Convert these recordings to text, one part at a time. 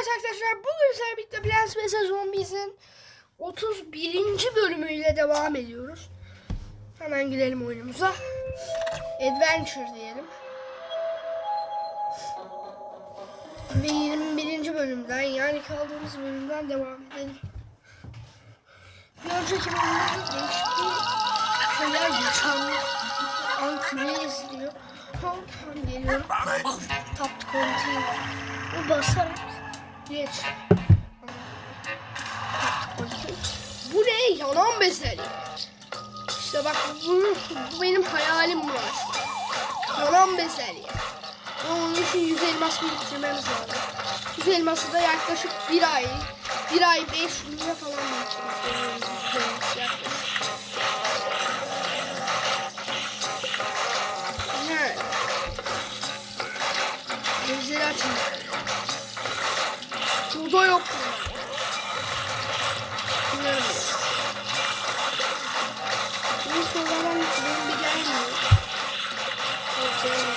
Evet arkadaşlar bugün sizlerle birlikte Plants vs Zombies'in 31. bölümüyle devam ediyoruz. Hemen girelim oyunumuza. Adventure diyelim. Ve 21. bölümden yani kaldığımız bölümden devam edelim. Bir önceki bölümde değişik şeyler yaşandı. Ankara'yı izliyor. Tamam tamam geliyorum. Tap to continue. Bu basarak geç. Bu ne? Yanan bezelye. İşte bak bu, bu benim hayalim var. Yanan bezelye. Onun için 100 elmas biriktirmemiz lazım. 100 elması da yaklaşık bir ay, bir ay 5 lira falan biriktirmemiz yaklaşık. Burada yok. Bilmiyorum. Bu sorulardan benim bir gelmiyor. Okey.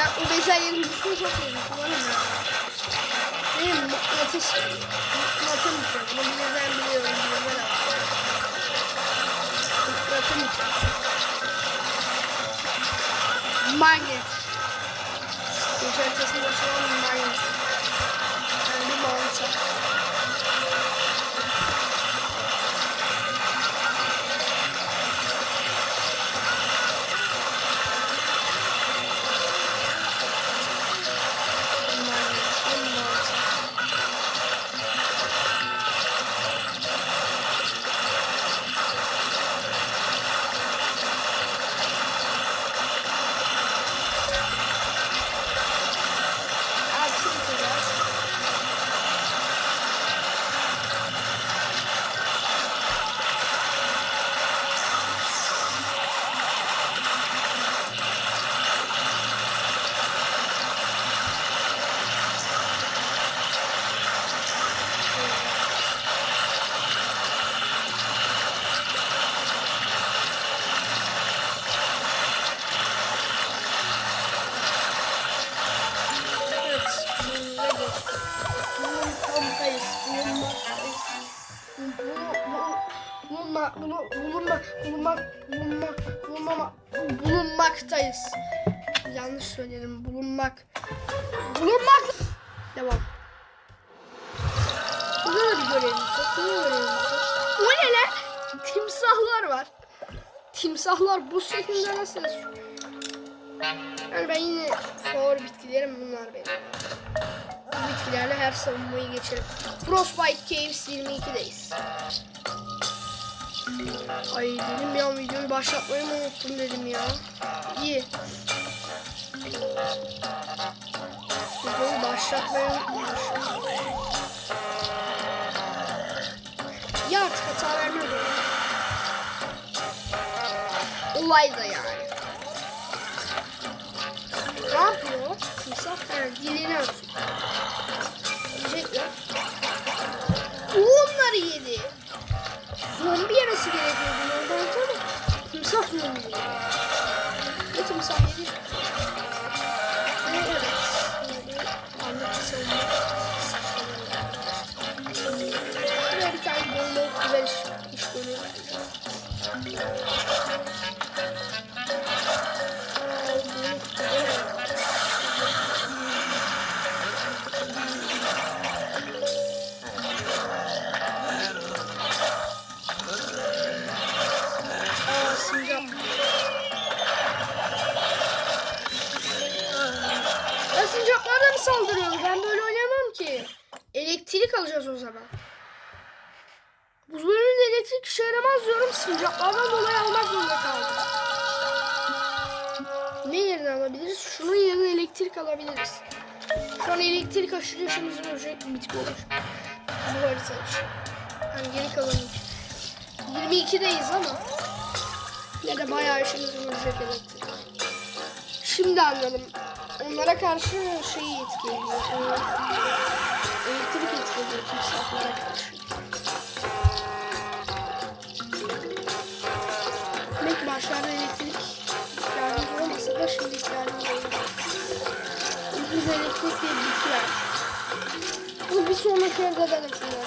arada uderzając dużo pieniędzy. Nie wiem, no coś... No é muszę, bo nie znałem milion, nie wiadomo. No co muszę. Magnet. é coś nie uczyłem, magnet. Lubiąca. Bulunma, bulunma, bulunma, bulunma, bulunma, bulunma, bulunmaktayız. Yanlış söyledim, bulunmak. Bulunmak. Devam. Burada da bir görevimiz yok. O ne lan? Timsahlar var. Timsahlar bu şekilde nasıl? Yani ben yine favori bitkilerim bunlar benim. Bu bitkilerle her savunmayı geçerim. Frostbite Caves 22'deyiz. Ay dedim bir an videoyu başlatmayı mı unuttum dedim ya. İyi. Videoyu başlatmayı unutmuşum. Ya artık hata vermiyor. Olay da yani. Ne yapıyor? Timsah yani dilini atıyor. Yiyecekler. Onları yedi. Zombi yemesi gerekiyor bunlardan sonra. Timsah zombi yedi. Ne timsah yedi? Elektrik alabiliriz. Şu an elektrik aşırı işimizi görecek bir bitki olur. Bu harita için. Yani geri için. 22'deyiz ama yine de bayağı işimizi görecek elektrik. Şimdi anladım. Onlara karşı şeyi etkiliyor. Ee, Elektrik etkiliyor timsahlara karşı. Biz elektrik diye bir sonraki evde denesinler.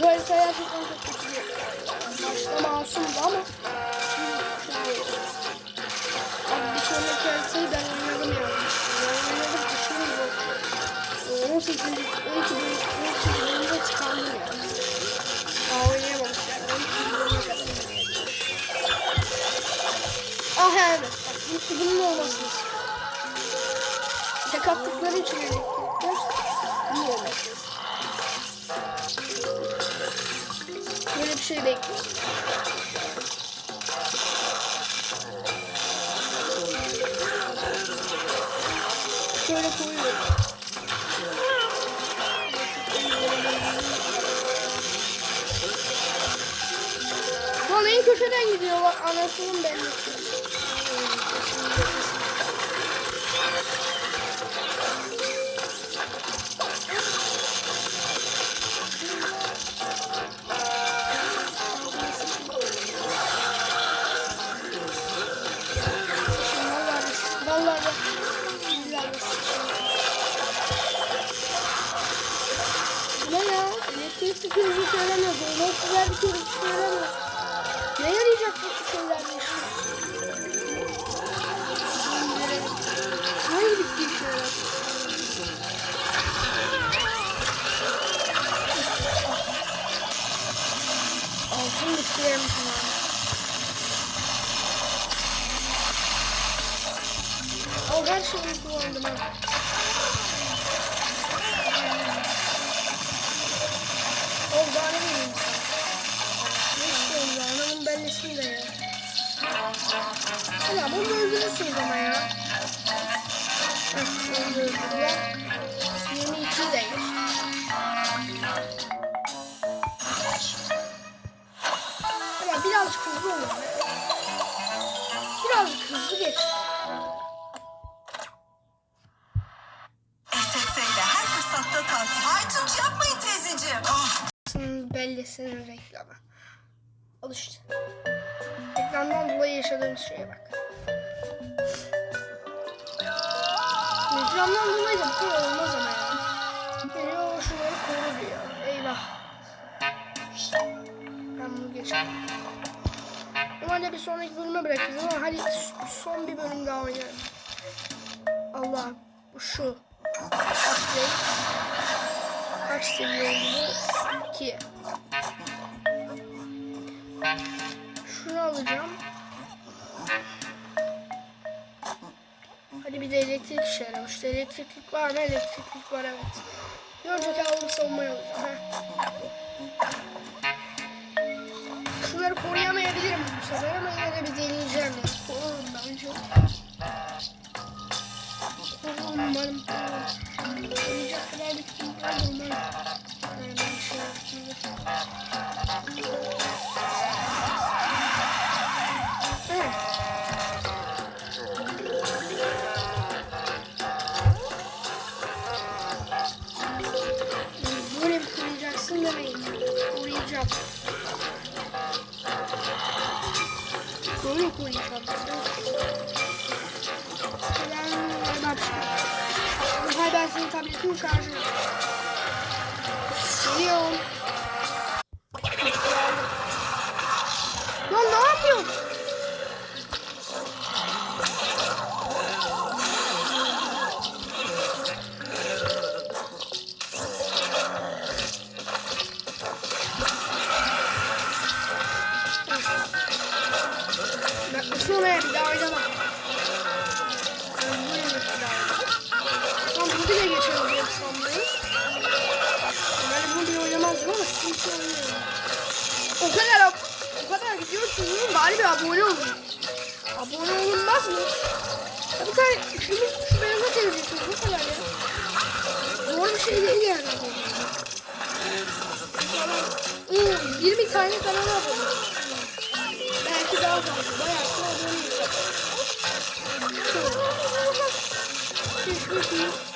Bu harita gerçekten çok kötü Başta masumdu ama. Abi bir sonraki haritayı ben oynadım yani. Ben oynadım aşırı zor. 18. 12. 12. bölümde tıkandım yani. Daha oynayamamış yani. 12. bölüme kadar. Ah evet. Bak bu- bunun olmasını istiyorum. Tek attıkları için elektrikler olmasını istiyorum. Böyle bir şey bekliyorum. Şöyle koyuyorum. Lan en köşeden gidiyor bak anasının bellisi. Ne ya? Elektrik tükürücü söylemiyor. Dolmak güzel bir tükürücü söylemiyor. Ne yarayacak bu şeyler? Hangi bitki işe yarar? Altın bitkilermiş bunlar. O her şeyi kullandım Ulan bunu öldürürsünüz ama ya. Heh, onu da öldürüyor. 22 de geç. Ama birazcık hızlı olur. Birazcık hızlı geç. İle her fırsatta tatil. Aytunç yapmayın teyzeciğim. Ah, bellisinin reklamı. Al Reklamdan dolayı yaşadığımız şeye bak. Reklamdan dolayı da bu kadar olmaz ama ya. Geliyor şunları koru diyor. Eyvah. Ben bunu geçeyim. Normalde bir sonraki bölüme bırakırız ama hadi son bir bölüm daha oynayalım. Allah bu şu. Upgrade. Kaç seviye oldu? 2. alacağım. Hadi bir de elektrik işe yaramış. Elektriklik var mı? Elektriklik var evet. Bir önceki aldığım savunmayı alacağım. Heh. Şunları koruyamayabilirim bu sefer ama yine de bir deneyeceğim. Korurum bence. Korurum umarım. Koruyacak kadar bitkim var da umarım. Ben bir şey yaptım. Böyle koyacağım. Ben bak. Hay ben senin tabletini şarjı. Geliyorum. Lan ne yapıyorsun? Bak Hmm, 20 tane kanala abone. Belki daha fazla. Bayağı abone olun. Keşke şu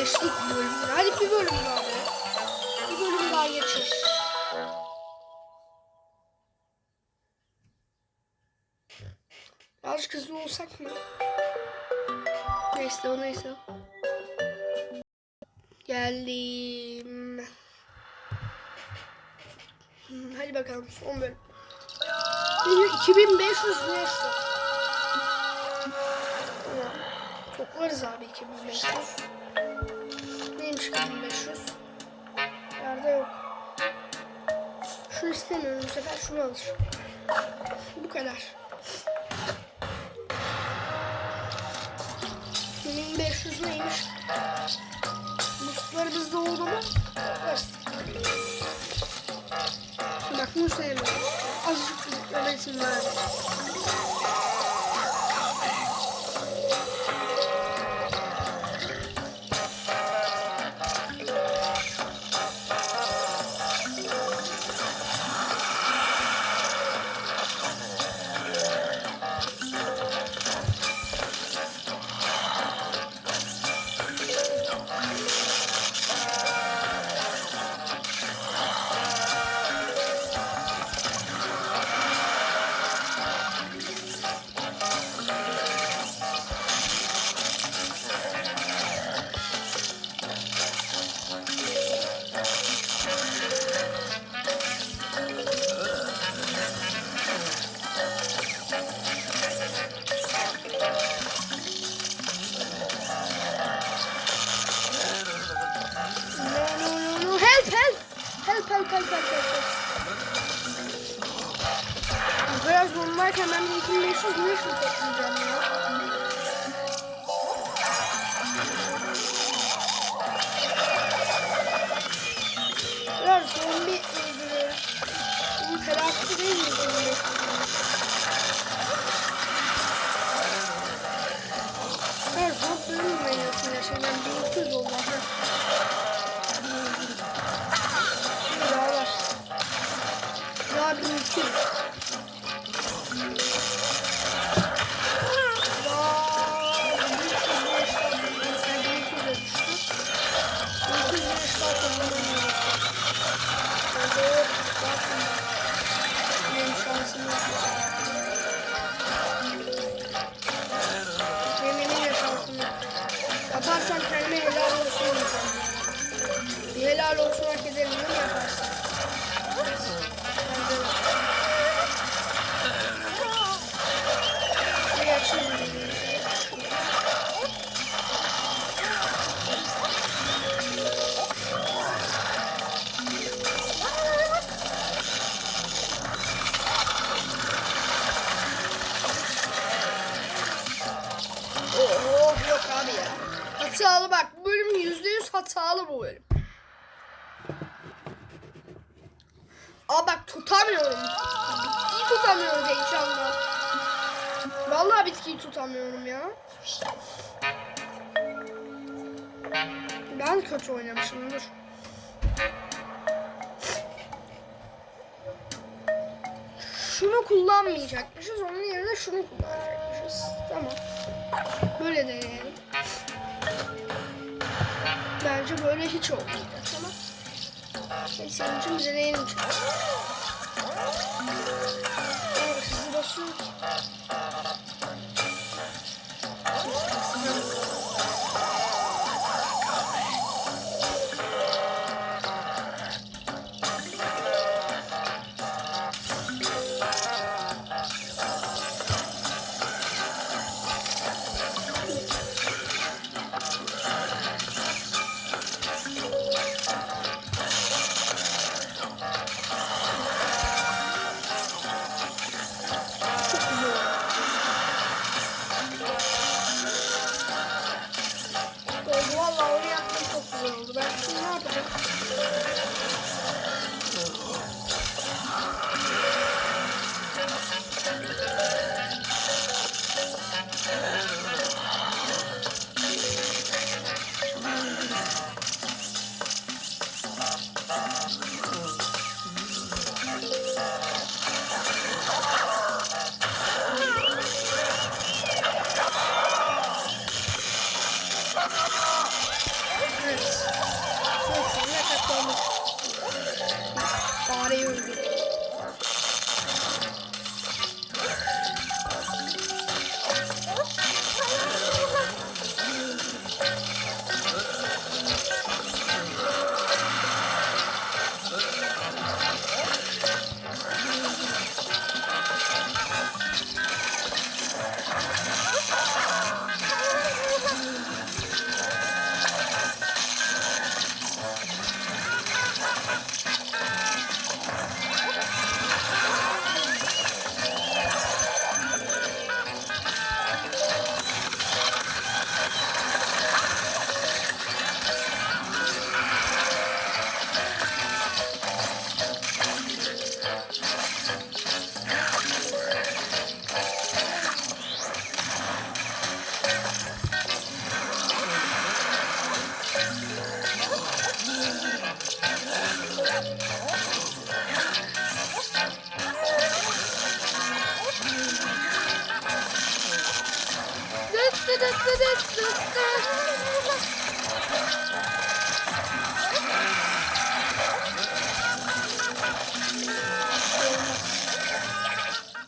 geçtik bir bölüm. Hadi bir bölüm daha be. Bir bölüm daha geçir. Birazcık hızlı olsak mı? Neyse o neyse. Geldim. Hmm, Hadi bakalım son bölüm. Benim 2500 güneş var. Ulan, Toplarız abi 2500. Neymiş 2500? Yerde yok. Şunu istemiyorum bu sefer şunu alır. Bu kadar. 1500 neymiş? Musluklarımızda oldu mu? Evet. Bak bunu sevmiyorum. Azıcık çocuklar var. Toplayacağım ya? Hatalı bak. Bu bölüm yüzde yüz hatalı bu bölüm. Aa bak tutamıyorum. Bitkiyi tutamıyorum heyecanla. Vallahi bitkiyi tutamıyorum ya. Ben kötü oynamışım dur. Şunu kullanmayacakmışız. Onun yerine şunu kullanacakmışız. Tamam. Böyle deneyelim. Bence böyle hiç olmayacak ama. Neyse için bir deneyelim. Aa, hızlı basıyor ki.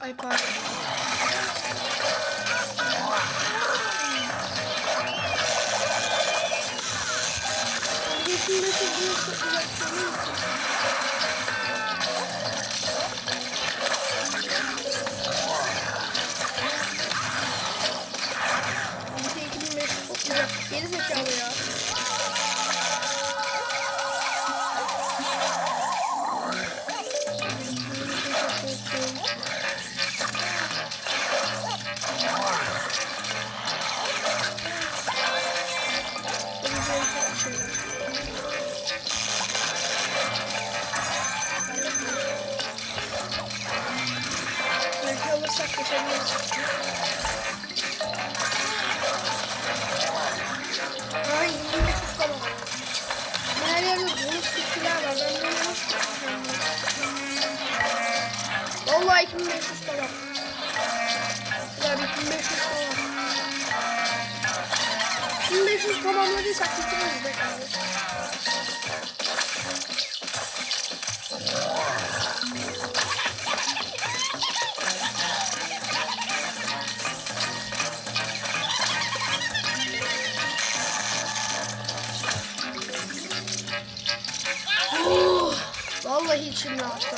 Ay pardon. Bir de 2500 toplayacak. Geri zekalı ya. Geçebiliriz. Ay yine kutlamam. Her yerde dolu bitkiler var. Ben böyle nasıl tutacağım? Vallahi 2500 tamam. Ya 2500 tamam. 2500 tamamladıysak bitiririz be kardeşim. Vallahi